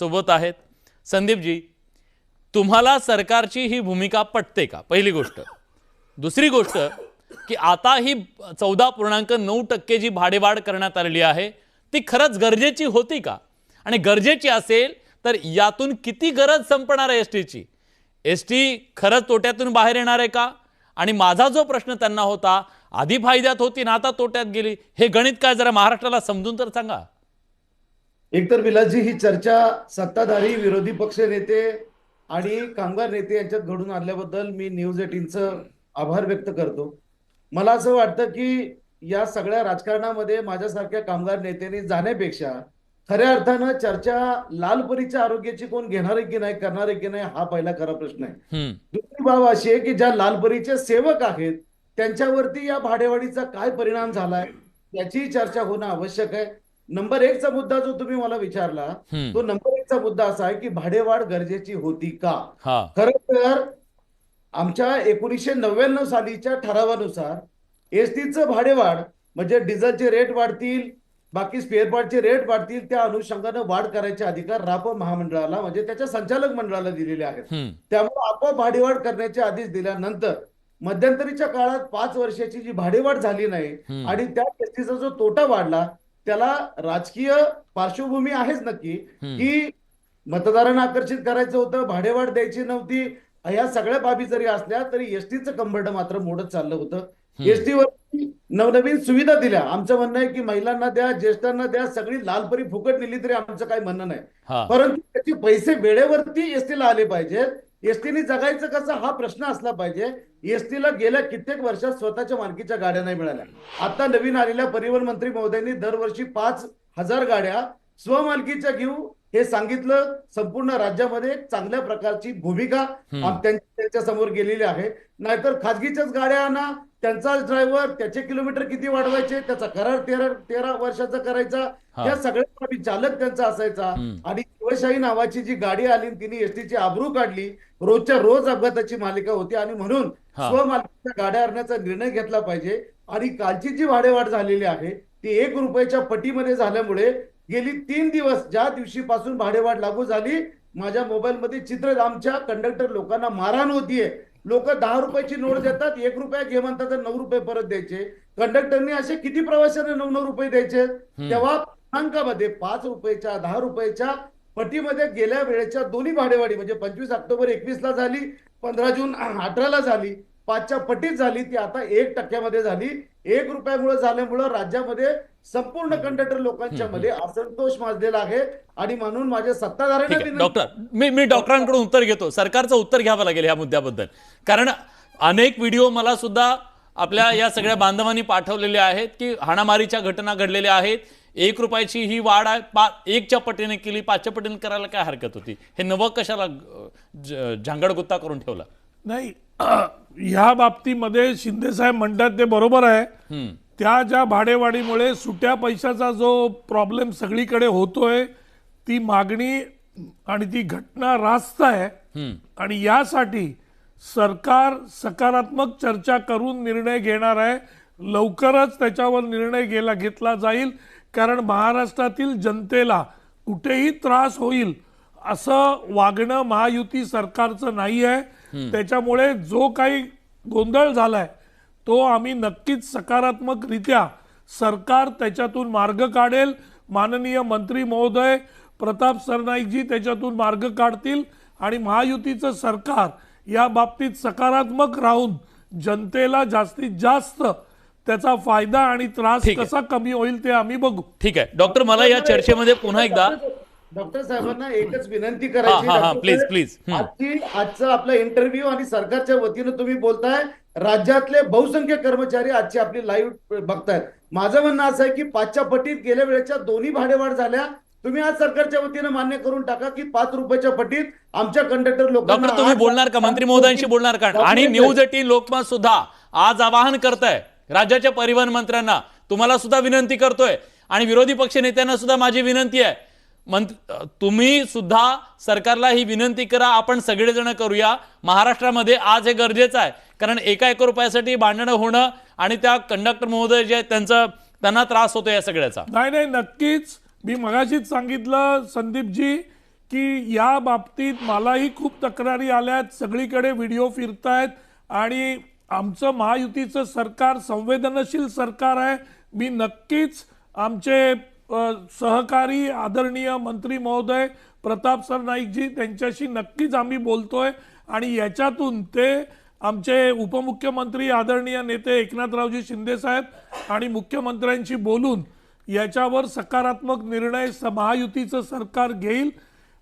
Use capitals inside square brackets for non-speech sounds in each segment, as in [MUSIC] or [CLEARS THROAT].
सोबत आहेत. संदीपजी तुम्हाला सरकारची ही भूमिका पटते का? पहिली गोष्ट. दुसरी गोष्ट की आता ही चौदा पूर्णांक नऊ टक्के जी भाडेवाढ करण्यात आलेली आहे ती खरंच गरजेची होती का? आणि गरजेची असेल तर यातून किती गरज संपणार आहे एस टीची? एस टी खरंच तोट्यातून बाहेर येणार आहे का? आणि माझा जो प्रश्न त्यांना होता आधी फायद्यात होती ना आता तोट्यात गेली हे गणित काय जरा महाराष्ट्राला समजून तर सांगा. एकतर विलासजी ही चर्चा सत्ताधारी विरोधी पक्ष नेते आणि कामगार नेते यांच्यात घडून आणल्याबद्दल मी न्यूज एटीनचं आभार व्यक्त करतो. मला असं वाटतं की या सगळ्या राजकारणामध्ये माझ्यासारख्या कामगार नेत्यांनी जाण्यापेक्षा खऱ्या अर्थानं चर्चा लालपरीच्या आरोग्याची कोण घेणार आहे की नाही करणार आहे की नाही हा पहिला खरा प्रश्न आहे. दुसरी बाब अशी आहे की ज्या लालपरीचे सेवक आहेत त्यांच्यावरती या भाडेवाढीचा काय परिणाम झालाय याची चर्चा होणं आवश्यक आहे. नंबर एकचा मुद्दा जो तुम्ही मला विचारला तो नंबर एकचा मुद्दा असा आहे की भाडेवाढ गरजेची होती का? खरं तर आमच्या एकोणीसशे नव्याण्णव सालीच्या ठरावानुसार एसटीचं भाडेवाढ म्हणजे डिझेलचे रेट वाढतील बाकी स्पेअर पार्टचे रेट वाढतील त्या अनुषंगानं वाढ करायचे अधिकार राप महामंडळाला म्हणजे त्याच्या संचालक मंडळाला दिलेले आहेत. त्यामुळे आपोआप भाडेवाढ करण्याचे आदेश दिल्यानंतर मध्यंतरीच्या काळात पाच वर्षाची जी भाडेवाढ झाली नाही. आणि त्या एसटीचा जो तोटा वाढला त्याला राजकीय पार्श्वभूमी आहेच नक्की. की मतदारांना आकर्षित करायचं होतं भाडेवाढ द्यायची नव्हती या सगळ्या बाबी जरी असल्या तरी एसटीचं कंबरड मात्र मोडत चाललं होतं. एसटीवर नवनवीन सुविधा दिल्या. आमचं म्हणणं आहे की महिलांना द्या ज्येष्ठांना द्या सगळी लालपरी फुकट नेली तरी आमचं काही म्हणणं नाही. परंतु त्याचे पैसे वेळेवरती एसटीला आले पाहिजेत. एसटीने जगायचं कसं हा प्रश्न असला पाहिजे. एसटीला गेल्या कित्येक वर्षात स्वतःच्या मालकीच्या गाड्या नाही मिळाल्या. आता नवीन आलेल्या परिवहन मंत्री महोदयांनी दरवर्षी पाच हजार गाड्या स्वमालकीच्या घेऊ हे सांगितलं. संपूर्ण राज्यामध्ये चांगल्या प्रकारची भूमिका त्यांच्यासमोर गेलेली आहे. नाहीतर खाजगीच्याच गाड्या आणा त्यांचाच ड्रायव्हर त्याचे किलोमीटर किती वाढवायचे त्याचा करार तेरा तेरा वर्षाचा करायचा. या सगळ्या चालक त्यांचा असायचा. आणि शिवशाही नावाची जी गाडी आली तिने एसटीची आबरू काढली रोजच्या रोज अपघाताची मालिका होती आणि म्हणून. स्वमालकीच्या गाड्या आणण्याचा निर्णय घेतला पाहिजे आणि कालची जी भाडेवाढ झालेली आहे ती एक रुपयाच्या पटीमध्ये झाल्यामुळे गेली तीन दिवस ज्या दिवशीपासून भाडेवाढ लागू झाली माझ्या मोबाईलमध्ये चित्र आमच्या कंडक्टर लोकांना मारहाण होतीये लोक दहा रुपयाची नोट देतात एक रुपया घे म्हणतात तर नऊ रुपये परत द्यायचे. कंडक्टरनी असे किती प्रवाशांना नऊ नऊ रुपये द्यायचे? तेव्हा पूर्णांकामध्ये पाच रुपयाच्या दहा रुपयाच्या पटीमध्ये गेल्या वेळेच्या दोन्ही भाडेवाढी म्हणजे पंचवीस ऑक्टोबर एकवीस ला झाली पंधरा जून अठरा ला झाली पाचच्या पटीत झाली ती आता एक टक्क्यामध्ये झाली. एक रुपयामुळे झाल्यामुळं राज्यामध्ये संपूर्ण कंडक्टर लोकांच्या मध्ये असंतोष माजलेला आहे आणि म्हणून माझ्या विनंती- डॉक्टर मी मी डॉक्टरांकडून उत्तर घेतो. सरकारचं उत्तर घ्यावं लागेल या मुद्द्याबद्दल. कारण अनेक व्हिडिओ मला सुद्धा आपल्या या सगळ्या बांधवांनी पाठवलेले आहेत की हाणामारीच्या घटना घडलेल्या आहेत. एक रुपयाची ही वाढ आहे. पा एकच्या पटीने केली पाचच्या पटीने करायला काय हरकत होती? हे नवं कशाला झांगडगुत्ता करून ठेवला? नाही [CLEARS THROAT] ह्या बाबतीमध्ये शिंदे साहेब म्हणतात ते बरोबर आहे. त्या ज्या भाडेवाढीमुळे सुट्या पैशाचा जो प्रॉब्लेम सगळीकडे होतोय ती मागणी आणि ती घटना रास्त आहे. आणि यासाठी सरकार सकारात्मक चर्चा करून निर्णय घेणार आहे. लवकरच त्याच्यावर निर्णय गेला घेतला जाईल. कारण महाराष्ट्रातील जनतेला कुठेही त्रास होईल असं वागणं महायुती सरकारचं नाही आहे त्याच्यामुळे जो काही गोंधळ झालाय तो आम्ही नक्कीच सकारात्मकरित्या सरकार त्याच्यातून मार्ग काढेल माननीय मंत्री महोदय प्रताप सरनाईकजी त्याच्यातून मार्ग काढतील आणि महायुतीचं सरकार या बाबतीत सकारात्मक राहून जनतेला जास्तीत जास्त त्याचा फायदा आणि त्रास. कसा कमी होईल ते आम्ही बघू ठीक आहे डॉक्टर मला या चर्चेमध्ये पुन्हा एकदा डॉक्टर साहेबांना एकच विनंती करायची हा, हा, please. हम्म. आजची आजचा आपला इंटरव्ह्यू आणि सरकारच्या वतीनं तुम्ही बोलताय राज्यातले बहुसंख्य कर्मचारी आजची आपली लाईव्ह बघतायत. माझं म्हणणं असं आहे की पाचच्या पटीत गेल्या वेळेच्या दोन्ही भाडेवाढ झाल्या. तुम्ही आज सरकारच्या वतीनं मान्य करून टाका की पाच रुपयाच्या पटीत आमच्या कंडक्टर लोकांना डॉक्टर तुम्ही बोलणार का? मंत्री महोदयांशी बोलणार का? आणि न्यूज एटीन लोकमत सुद्धा आज आवाहन करताय. राज्याच्या परिवहन मंत्र्यांना. तुम्हाला सुद्धा विनंती करतोय. आणि विरोधी पक्ष नेत्यांना सुद्धा माझी विनंती आहे. तुम्ही सुद्धा सरकारला ही विनंती करा आपण सगळेजण करूया. महाराष्ट्रामध्ये आज हे गरजेचं आहे. कारण एका एक रुपयासाठी भांडणं होणं आणि त्या कंडक्टर महोदय जे आहेत त्यांचं त्यांना त्रास होतो या सगळ्याचा. नाही नाही नक्कीच. मी मगाशीच सांगितलं संदीपजी की या बाबतीत मलाही खूप तक्रारी आल्यात. सगळीकडे व्हिडिओ फिरतायत आणि आमचं महायुतीचं सरकार संवेदनशील सरकार आहे. मी नक्कीच आमचे सहकारी आदरणीय मंत्री महोदय प्रताप सर नाईकजी त्यांच्याशी नक्कीच आम्ही बोलतोय. आणि याच्यातून ते आमचे उपमुख्यमंत्री आदरणीय नेते एकनाथरावजी शिंदे साहेब आणि मुख्यमंत्र्यांशी बोलून याच्यावर सकारात्मक निर्णय स- महायुतीचं सरकार घेईल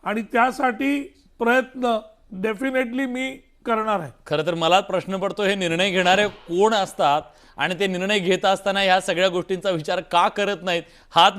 आणि त्यासाठी प्रयत्न डेफिनेटली मी करणार आहे. खरं तर मला प्रश्न पडतो हे निर्णय घेणारे कोण असतात? आणि ते निर्णय घेत असताना ह्या सगळ्या गोष्टींचा विचार का करत नाहीत? हात